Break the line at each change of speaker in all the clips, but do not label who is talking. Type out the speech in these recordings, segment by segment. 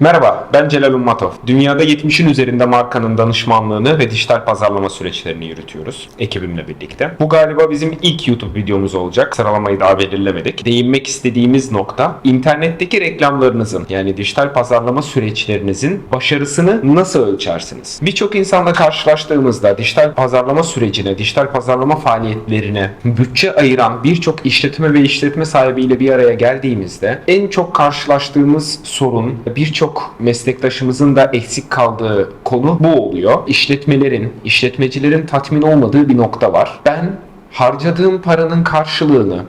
Merhaba, ben Celal Ummatov. Dünyada 70'in üzerinde markanın danışmanlığını ve dijital pazarlama süreçlerini yürütüyoruz ekibimle birlikte. Bu galiba bizim ilk YouTube videomuz olacak. Sıralamayı daha belirlemedik. Değinmek istediğimiz nokta internetteki reklamlarınızın yani dijital pazarlama süreçlerinizin başarısını nasıl ölçersiniz? Birçok insanla karşılaştığımızda dijital pazarlama sürecine, dijital pazarlama faaliyetlerine bütçe ayıran birçok işletme ve işletme sahibiyle bir araya geldiğimizde en çok karşılaştığımız sorun birçok meslektaşımızın da eksik kaldığı konu bu oluyor. İşletmelerin, işletmecilerin tatmin olmadığı bir nokta var. Ben harcadığım paranın karşılığını,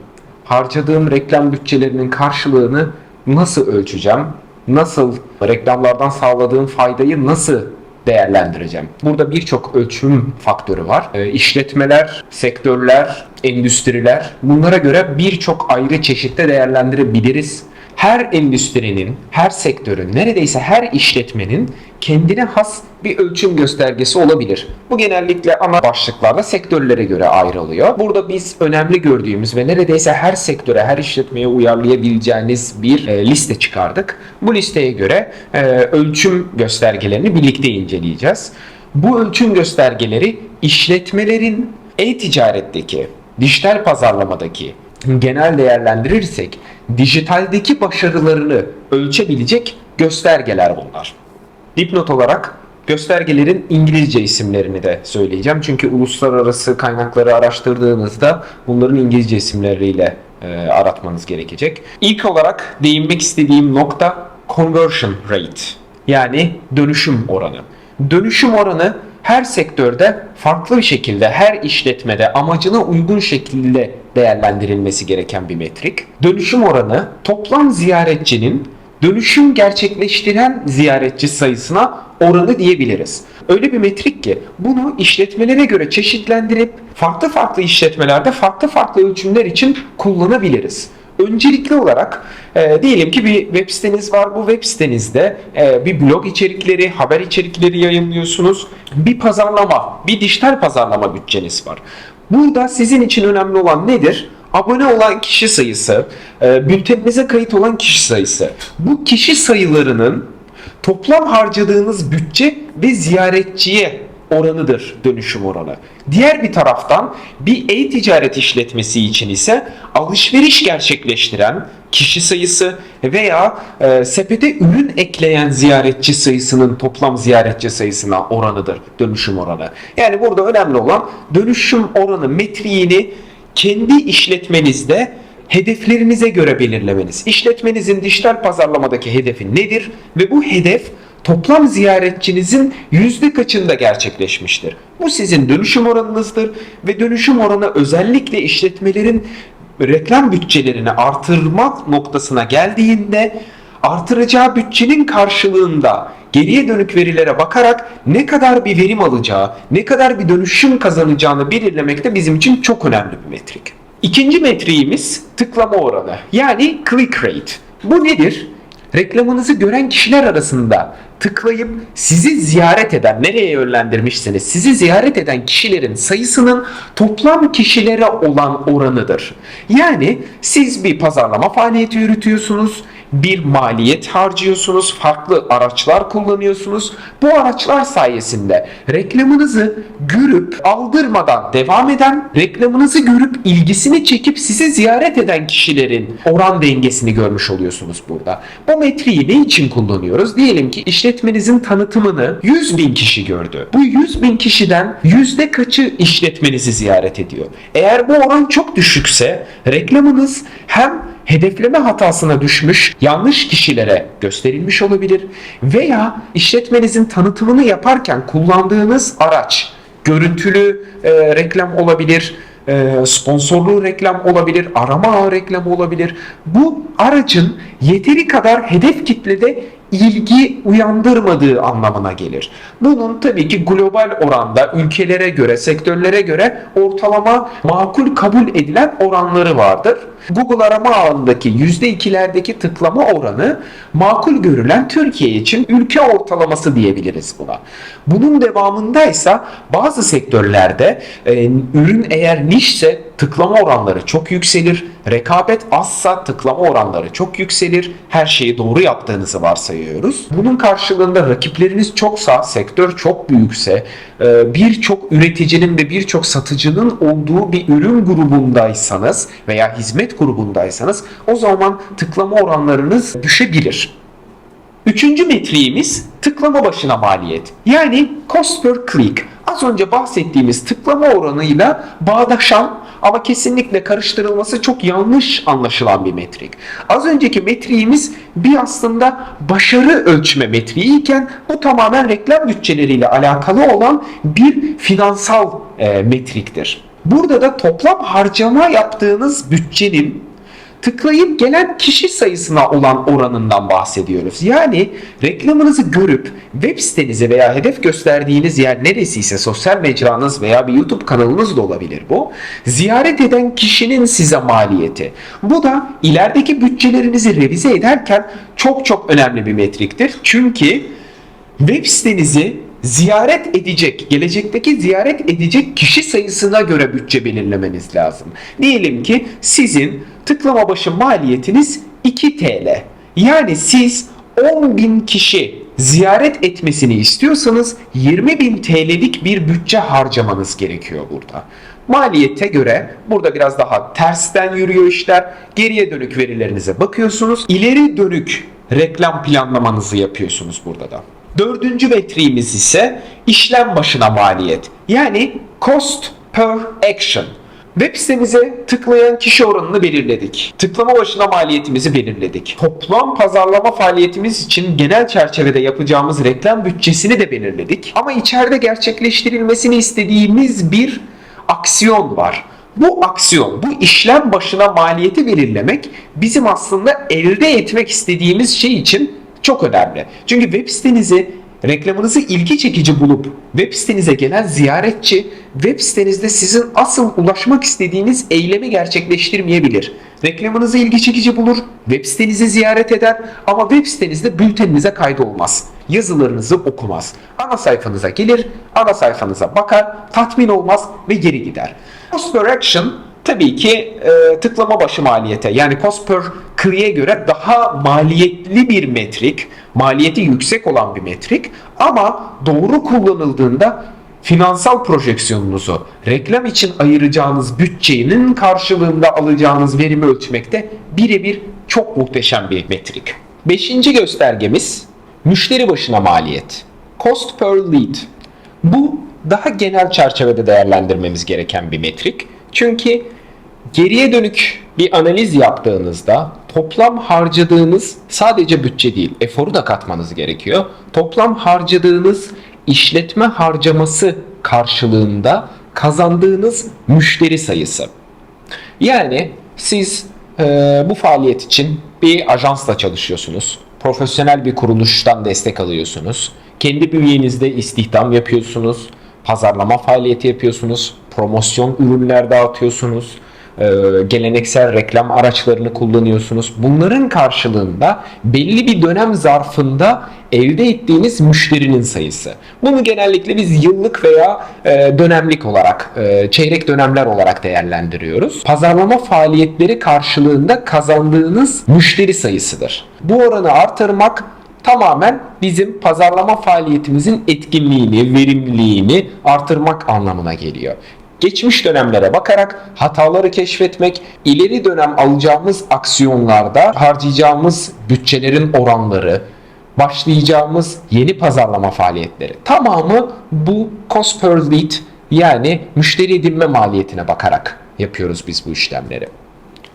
harcadığım reklam bütçelerinin karşılığını nasıl ölçeceğim? Nasıl reklamlardan sağladığım faydayı nasıl değerlendireceğim. Burada birçok ölçüm faktörü var. E, işletmeler, sektörler, endüstriler bunlara göre birçok ayrı çeşitte değerlendirebiliriz. Her endüstrinin, her sektörün, neredeyse her işletmenin kendine has bir ölçüm göstergesi olabilir. Bu genellikle ana başlıklarda sektörlere göre ayrılıyor. Burada biz önemli gördüğümüz ve neredeyse her sektöre, her işletmeye uyarlayabileceğiniz bir e, liste çıkardık. Bu listeye göre e, ölçüm göstergelerini birlikte inceleyeceğiz. Bu ölçüm göstergeleri işletmelerin e-ticaretteki, dijital pazarlamadaki genel değerlendirirsek dijitaldeki başarılarını ölçebilecek göstergeler bunlar. Dipnot olarak göstergelerin İngilizce isimlerini de söyleyeceğim. Çünkü uluslararası kaynakları araştırdığınızda bunların İngilizce isimleriyle e, aratmanız gerekecek. İlk olarak değinmek istediğim nokta conversion rate yani dönüşüm oranı. Dönüşüm oranı her sektörde farklı bir şekilde her işletmede amacına uygun şekilde değerlendirilmesi gereken bir metrik. Dönüşüm oranı toplam ziyaretçinin dönüşüm gerçekleştiren ziyaretçi sayısına oranı diyebiliriz. Öyle bir metrik ki bunu işletmelere göre çeşitlendirip farklı farklı işletmelerde farklı farklı ölçümler için kullanabiliriz. Öncelikli olarak e, diyelim ki bir web siteniz var. Bu web sitenizde e, bir blog içerikleri, haber içerikleri yayınlıyorsunuz. Bir pazarlama, bir dijital pazarlama bütçeniz var. Burada sizin için önemli olan nedir? Abone olan kişi sayısı, e, bülteninize kayıt olan kişi sayısı. Bu kişi sayılarının toplam harcadığınız bütçe ve ziyaretçiye oranıdır dönüşüm oranı. Diğer bir taraftan bir e-ticaret işletmesi için ise alışveriş gerçekleştiren kişi sayısı veya e, sepete ürün ekleyen ziyaretçi sayısının toplam ziyaretçi sayısına oranıdır dönüşüm oranı. Yani burada önemli olan dönüşüm oranı metriğini kendi işletmenizde hedeflerinize göre belirlemeniz. İşletmenizin dijital pazarlamadaki hedefi nedir ve bu hedef toplam ziyaretçinizin yüzde kaçında gerçekleşmiştir? Bu sizin dönüşüm oranınızdır ve dönüşüm oranı özellikle işletmelerin reklam bütçelerini artırmak noktasına geldiğinde artıracağı bütçenin karşılığında geriye dönük verilere bakarak ne kadar bir verim alacağı, ne kadar bir dönüşüm kazanacağını belirlemek de bizim için çok önemli bir metrik. İkinci metriğimiz tıklama oranı yani click rate. Bu nedir? Reklamınızı gören kişiler arasında tıklayıp sizi ziyaret eden, nereye yönlendirmişseniz sizi ziyaret eden kişilerin sayısının toplam kişilere olan oranıdır. Yani siz bir pazarlama faaliyeti yürütüyorsunuz, bir maliyet harcıyorsunuz, farklı araçlar kullanıyorsunuz. Bu araçlar sayesinde reklamınızı görüp aldırmadan devam eden, reklamınızı görüp ilgisini çekip sizi ziyaret eden kişilerin oran dengesini görmüş oluyorsunuz burada. Bu metriği ne için kullanıyoruz? Diyelim ki işletmenizin tanıtımını 100 bin kişi gördü. Bu 100 bin kişiden yüzde kaçı işletmenizi ziyaret ediyor? Eğer bu oran çok düşükse reklamınız hem hedefleme hatasına düşmüş yanlış kişilere gösterilmiş olabilir veya işletmenizin tanıtımını yaparken kullandığınız araç görüntülü e, reklam olabilir, e, sponsorlu reklam olabilir, arama ağı reklamı olabilir. Bu aracın yeteri kadar hedef kitlede ilgi uyandırmadığı anlamına gelir. Bunun tabii ki global oranda ülkelere göre, sektörlere göre ortalama makul kabul edilen oranları vardır. Google arama ağındaki %2'lerdeki tıklama oranı makul görülen Türkiye için ülke ortalaması diyebiliriz buna. Bunun devamındaysa bazı sektörlerde e, ürün eğer nişse tıklama oranları çok yükselir. Rekabet azsa tıklama oranları çok yükselir. Her şeyi doğru yaptığınızı varsayıyoruz. Bunun karşılığında rakipleriniz çoksa, sektör çok büyükse, e, birçok üreticinin ve birçok satıcının olduğu bir ürün grubundaysanız veya hizmet grubundaysanız o zaman tıklama oranlarınız düşebilir. Üçüncü metriğimiz tıklama başına maliyet. Yani cost per click. Az önce bahsettiğimiz tıklama oranıyla bağdaşan ama kesinlikle karıştırılması çok yanlış anlaşılan bir metrik. Az önceki metriğimiz bir aslında başarı ölçme metriği iken bu tamamen reklam bütçeleriyle alakalı olan bir finansal e, metriktir. Burada da toplam harcama yaptığınız bütçenin tıklayıp gelen kişi sayısına olan oranından bahsediyoruz. Yani reklamınızı görüp web sitenize veya hedef gösterdiğiniz yer neresiyse sosyal mecranız veya bir YouTube kanalınız da olabilir bu. Ziyaret eden kişinin size maliyeti. Bu da ilerideki bütçelerinizi revize ederken çok çok önemli bir metriktir. Çünkü web sitenizi ziyaret edecek, gelecekteki ziyaret edecek kişi sayısına göre bütçe belirlemeniz lazım. Diyelim ki sizin tıklama başı maliyetiniz 2 TL. Yani siz 10 bin kişi ziyaret etmesini istiyorsanız 20 bin TL'lik bir bütçe harcamanız gerekiyor burada. Maliyete göre burada biraz daha tersten yürüyor işler. Geriye dönük verilerinize bakıyorsunuz. İleri dönük reklam planlamanızı yapıyorsunuz burada da. Dördüncü metriğimiz ise işlem başına maliyet. Yani cost per action. Web sitemize tıklayan kişi oranını belirledik. Tıklama başına maliyetimizi belirledik. Toplam pazarlama faaliyetimiz için genel çerçevede yapacağımız reklam bütçesini de belirledik. Ama içeride gerçekleştirilmesini istediğimiz bir aksiyon var. Bu aksiyon, bu işlem başına maliyeti belirlemek bizim aslında elde etmek istediğimiz şey için çok önemli. Çünkü web sitenizi reklamınızı ilgi çekici bulup web sitenize gelen ziyaretçi web sitenizde sizin asıl ulaşmak istediğiniz eylemi gerçekleştirmeyebilir. Reklamınızı ilgi çekici bulur, web sitenizi ziyaret eder ama web sitenizde bülteninize kaydolmaz. Yazılarınızı okumaz. Ana sayfanıza gelir, ana sayfanıza bakar, tatmin olmaz ve geri gider. Cost per action tabii ki e, tıklama başı maliyete yani cost per click'e göre daha maliyetli bir metrik, maliyeti yüksek olan bir metrik ama doğru kullanıldığında finansal projeksiyonunuzu, reklam için ayıracağınız bütçenin karşılığında alacağınız verimi ölçmekte birebir çok muhteşem bir metrik. Beşinci göstergemiz müşteri başına maliyet. Cost per lead. Bu daha genel çerçevede değerlendirmemiz gereken bir metrik. Çünkü geriye dönük bir analiz yaptığınızda toplam harcadığınız sadece bütçe değil, eforu da katmanız gerekiyor. Toplam harcadığınız işletme harcaması karşılığında kazandığınız müşteri sayısı. Yani siz e, bu faaliyet için bir ajansla çalışıyorsunuz. Profesyonel bir kuruluştan destek alıyorsunuz. Kendi bünyenizde istihdam yapıyorsunuz. Pazarlama faaliyeti yapıyorsunuz. Promosyon ürünler dağıtıyorsunuz geleneksel reklam araçlarını kullanıyorsunuz. Bunların karşılığında belli bir dönem zarfında elde ettiğiniz müşterinin sayısı. Bunu genellikle biz yıllık veya e, dönemlik olarak, e, çeyrek dönemler olarak değerlendiriyoruz. Pazarlama faaliyetleri karşılığında kazandığınız müşteri sayısıdır. Bu oranı artırmak tamamen bizim pazarlama faaliyetimizin etkinliğini, verimliliğini artırmak anlamına geliyor geçmiş dönemlere bakarak hataları keşfetmek, ileri dönem alacağımız aksiyonlarda harcayacağımız bütçelerin oranları, başlayacağımız yeni pazarlama faaliyetleri tamamı bu cost per lead yani müşteri edinme maliyetine bakarak yapıyoruz biz bu işlemleri.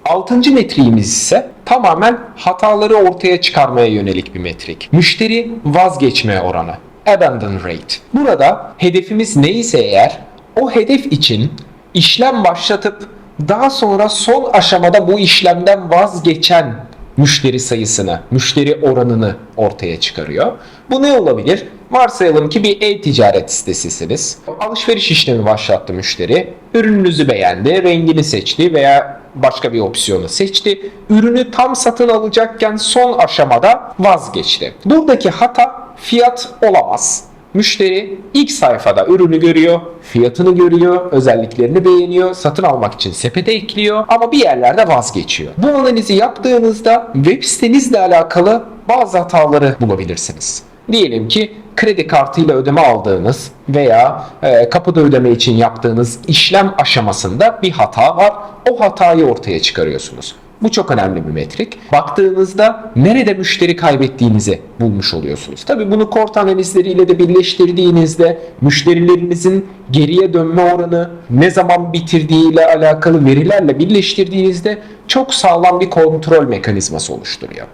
Altıncı metriğimiz ise tamamen hataları ortaya çıkarmaya yönelik bir metrik. Müşteri vazgeçme oranı. Abandon rate. Burada hedefimiz neyse eğer o hedef için işlem başlatıp daha sonra son aşamada bu işlemden vazgeçen müşteri sayısını, müşteri oranını ortaya çıkarıyor. Bu ne olabilir? Varsayalım ki bir e-ticaret sitesisiniz. Alışveriş işlemi başlattı müşteri. Ürününüzü beğendi, rengini seçti veya başka bir opsiyonu seçti. Ürünü tam satın alacakken son aşamada vazgeçti. Buradaki hata fiyat olamaz. Müşteri ilk sayfada ürünü görüyor, fiyatını görüyor, özelliklerini beğeniyor, satın almak için sepete ekliyor ama bir yerlerde vazgeçiyor. Bu analizi yaptığınızda web sitenizle alakalı bazı hataları bulabilirsiniz. Diyelim ki kredi kartıyla ödeme aldığınız veya e, kapıda ödeme için yaptığınız işlem aşamasında bir hata var. O hatayı ortaya çıkarıyorsunuz. Bu çok önemli bir metrik. Baktığınızda nerede müşteri kaybettiğinizi bulmuş oluyorsunuz. Tabii bunu kort analizleriyle de birleştirdiğinizde müşterilerinizin geriye dönme oranı, ne zaman bitirdiğiyle alakalı verilerle birleştirdiğinizde çok sağlam bir kontrol mekanizması oluşturuyor.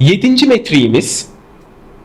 Yedinci metriğimiz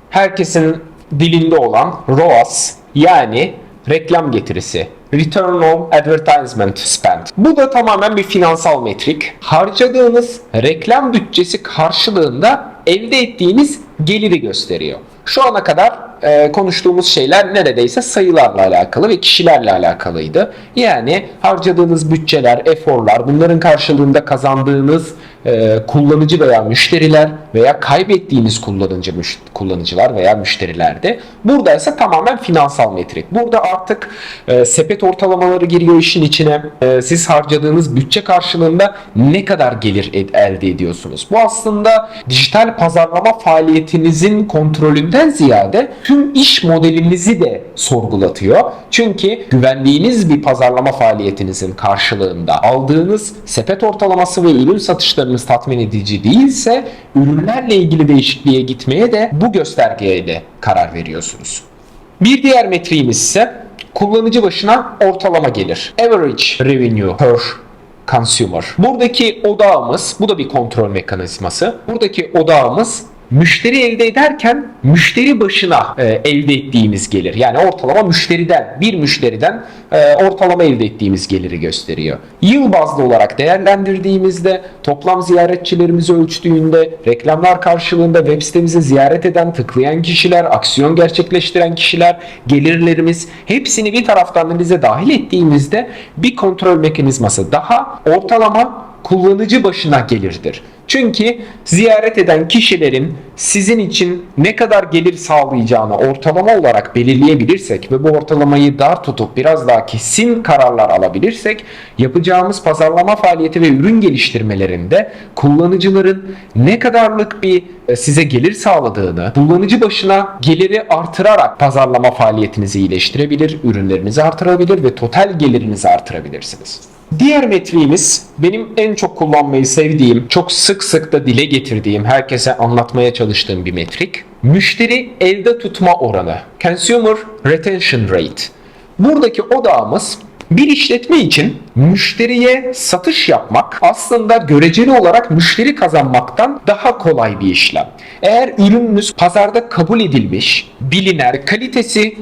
herkesin dilinde olan ROAS yani reklam getirisi. Return on Advertisement Spend. Bu da tamamen bir finansal metrik. Harcadığınız reklam bütçesi karşılığında elde ettiğiniz geliri gösteriyor. Şu ana kadar e, konuştuğumuz şeyler neredeyse sayılarla alakalı ve kişilerle alakalıydı. Yani harcadığınız bütçeler, eforlar, bunların karşılığında kazandığınız e, kullanıcı veya müşteriler veya kaybettiğiniz kullanıcı kullanıcılar veya müşterilerde. Burada ise tamamen finansal metrik. Burada artık e, sepet ortalamaları giriyor işin içine. E, siz harcadığınız bütçe karşılığında ne kadar gelir ed- elde ediyorsunuz? Bu aslında dijital pazarlama faaliyetinizin kontrolünden ziyade tüm iş modelinizi de sorgulatıyor. Çünkü güvendiğiniz bir pazarlama faaliyetinizin karşılığında aldığınız sepet ortalaması ve ürün satışlarınız tatmin edici değilse ürünlerle ilgili değişikliğe gitmeye de bu göstergeyle karar veriyorsunuz. Bir diğer metriğimiz ise kullanıcı başına ortalama gelir. Average revenue per consumer. Buradaki odağımız, bu da bir kontrol mekanizması. Buradaki odağımız müşteri elde ederken müşteri başına e, elde ettiğimiz gelir. Yani ortalama müşteriden, bir müşteriden e, ortalama elde ettiğimiz geliri gösteriyor. Yıl bazlı olarak değerlendirdiğimizde toplam ziyaretçilerimizi ölçtüğünde reklamlar karşılığında web sitemizi ziyaret eden, tıklayan kişiler, aksiyon gerçekleştiren kişiler, gelirlerimiz hepsini bir taraftan analize dahil ettiğimizde bir kontrol mekanizması daha ortalama kullanıcı başına gelirdir. Çünkü ziyaret eden kişilerin sizin için ne kadar gelir sağlayacağını ortalama olarak belirleyebilirsek ve bu ortalamayı dar tutup biraz daha kesin kararlar alabilirsek yapacağımız pazarlama faaliyeti ve ürün geliştirmelerinde kullanıcıların ne kadarlık bir e, size gelir sağladığını, kullanıcı başına geliri artırarak pazarlama faaliyetinizi iyileştirebilir, ürünlerinizi artırabilir ve total gelirinizi artırabilirsiniz. Diğer metriğimiz benim en çok kullanmayı sevdiğim, çok sık sık da dile getirdiğim, herkese anlatmaya çalıştığım bir metrik. Müşteri elde tutma oranı. Consumer Retention Rate. Buradaki odağımız bir işletme için müşteriye satış yapmak aslında göreceli olarak müşteri kazanmaktan daha kolay bir işlem. Eğer ürününüz pazarda kabul edilmiş, bilinen, kalitesi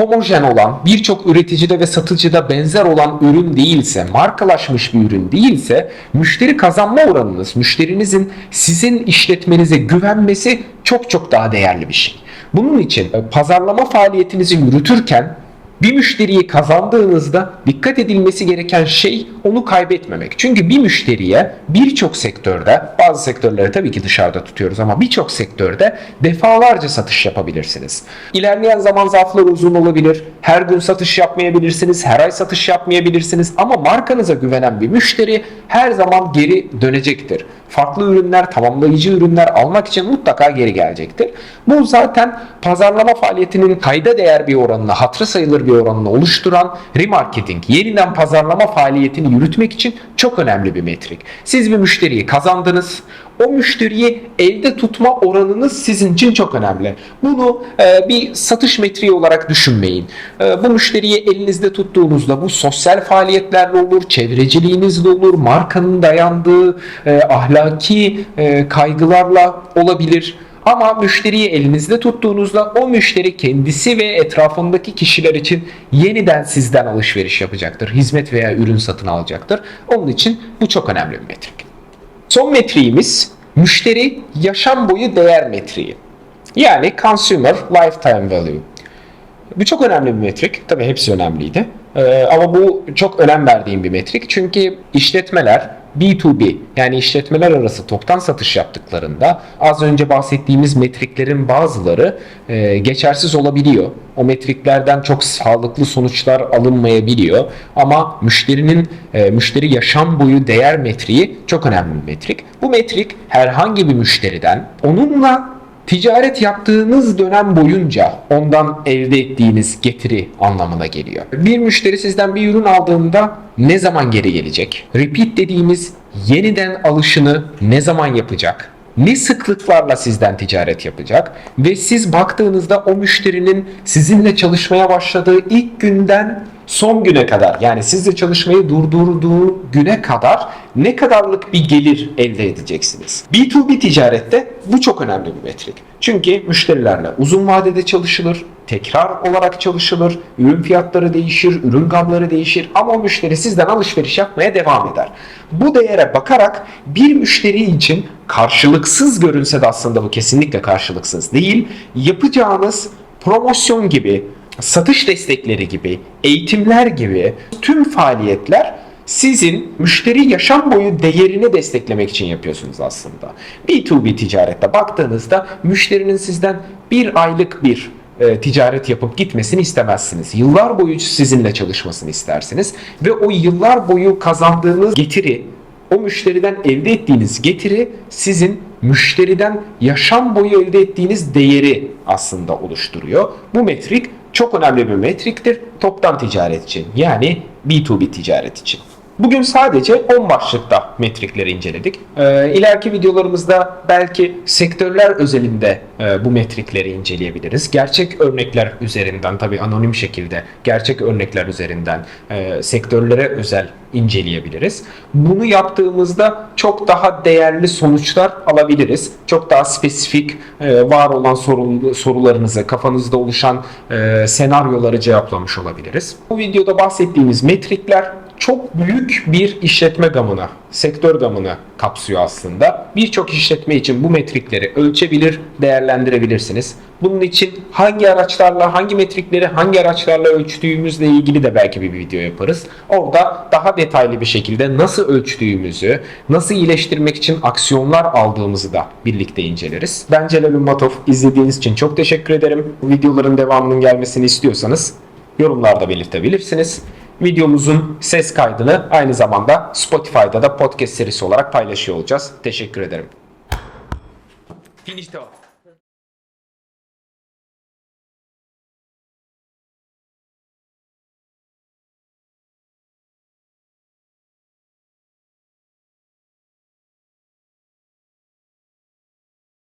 homojen olan, birçok üreticide ve satıcıda benzer olan ürün değilse, markalaşmış bir ürün değilse, müşteri kazanma oranınız, müşterinizin sizin işletmenize güvenmesi çok çok daha değerli bir şey. Bunun için e, pazarlama faaliyetinizi yürütürken bir müşteriyi kazandığınızda dikkat edilmesi gereken şey onu kaybetmemek. Çünkü bir müşteriye birçok sektörde, bazı sektörleri tabii ki dışarıda tutuyoruz ama birçok sektörde defalarca satış yapabilirsiniz. İlerleyen zaman zarfları uzun olabilir. Her gün satış yapmayabilirsiniz, her ay satış yapmayabilirsiniz ama markanıza güvenen bir müşteri her zaman geri dönecektir. Farklı ürünler, tamamlayıcı ürünler almak için mutlaka geri gelecektir. Bu zaten pazarlama faaliyetinin kayda değer bir oranını, hatırı sayılır bir oranını oluşturan remarketing, yeniden pazarlama faaliyetini yürütmek için çok önemli bir metrik. Siz bir müşteriyi kazandınız, o müşteriyi elde tutma oranınız sizin için çok önemli. Bunu e, bir satış metriği olarak düşünmeyin. E, bu müşteriyi elinizde tuttuğunuzda bu sosyal faaliyetlerle olur, çevreciliğinizle olur, markanın dayandığı e, ahlaki e, kaygılarla olabilir. Ama müşteriyi elinizde tuttuğunuzda o müşteri kendisi ve etrafındaki kişiler için yeniden sizden alışveriş yapacaktır. Hizmet veya ürün satın alacaktır. Onun için bu çok önemli bir metrik. Son metriğimiz müşteri yaşam boyu değer metriği. Yani Consumer Lifetime Value. Bu çok önemli bir metrik. Tabii hepsi önemliydi. Ee, ama bu çok önem verdiğim bir metrik. Çünkü işletmeler B2B yani işletmeler arası toptan satış yaptıklarında az önce bahsettiğimiz metriklerin bazıları e, geçersiz olabiliyor. O metriklerden çok sağlıklı sonuçlar alınmayabiliyor. Ama müşterinin e, müşteri yaşam boyu değer metriği çok önemli bir metrik. Bu metrik herhangi bir müşteriden onunla ticaret yaptığınız dönem boyunca ondan elde ettiğiniz getiri anlamına geliyor. Bir müşteri sizden bir ürün aldığında ne zaman geri gelecek? Repeat dediğimiz yeniden alışını ne zaman yapacak? Ne sıklıklarla sizden ticaret yapacak ve siz baktığınızda o müşterinin sizinle çalışmaya başladığı ilk günden son güne kadar yani sizle çalışmayı durdurduğu güne kadar ne kadarlık bir gelir elde edeceksiniz. B2B ticarette bu çok önemli bir metrik. Çünkü müşterilerle uzun vadede çalışılır, tekrar olarak çalışılır, ürün fiyatları değişir, ürün gamları değişir ama o müşteri sizden alışveriş yapmaya devam eder. Bu değere bakarak bir müşteri için karşılıksız görünse de aslında bu kesinlikle karşılıksız değil, yapacağınız promosyon gibi, satış destekleri gibi, eğitimler gibi tüm faaliyetler sizin müşteri yaşam boyu değerini desteklemek için yapıyorsunuz aslında. B2B ticarette baktığınızda müşterinin sizden bir aylık bir e, ticaret yapıp gitmesini istemezsiniz. Yıllar boyu sizinle çalışmasını istersiniz ve o yıllar boyu kazandığınız getiri, o müşteriden elde ettiğiniz getiri sizin müşteriden yaşam boyu elde ettiğiniz değeri aslında oluşturuyor. Bu metrik çok önemli bir metriktir toptan ticaret için yani B2B ticaret için. Bugün sadece 10 başlıkta metrikleri inceledik. İleriki videolarımızda belki sektörler özelinde e, bu metrikleri inceleyebiliriz. Gerçek örnekler üzerinden tabi anonim şekilde gerçek örnekler üzerinden e, sektörlere özel inceleyebiliriz. Bunu yaptığımızda çok daha değerli sonuçlar alabiliriz. Çok daha spesifik e, var olan sorularınızı, kafanızda oluşan e, senaryoları cevaplamış olabiliriz. Bu videoda bahsettiğimiz metrikler çok büyük bir işletme gamını, sektör gamını kapsıyor aslında. Birçok işletme için bu metrikleri ölçebilir, değerlendirebilirsiniz. Bunun için hangi araçlarla, hangi metrikleri hangi araçlarla ölçtüğümüzle ilgili de belki bir video yaparız. Orada daha detaylı bir şekilde nasıl ölçtüğümüzü, nasıl iyileştirmek için aksiyonlar aldığımızı da birlikte inceleriz. Ben Celal Ümmatov. İzlediğiniz için çok teşekkür ederim. Videoların devamının gelmesini istiyorsanız yorumlarda belirtebilirsiniz. Videomuzun ses kaydını aynı zamanda Spotify'da da podcast serisi olarak paylaşıyor olacağız. Teşekkür ederim. Finito.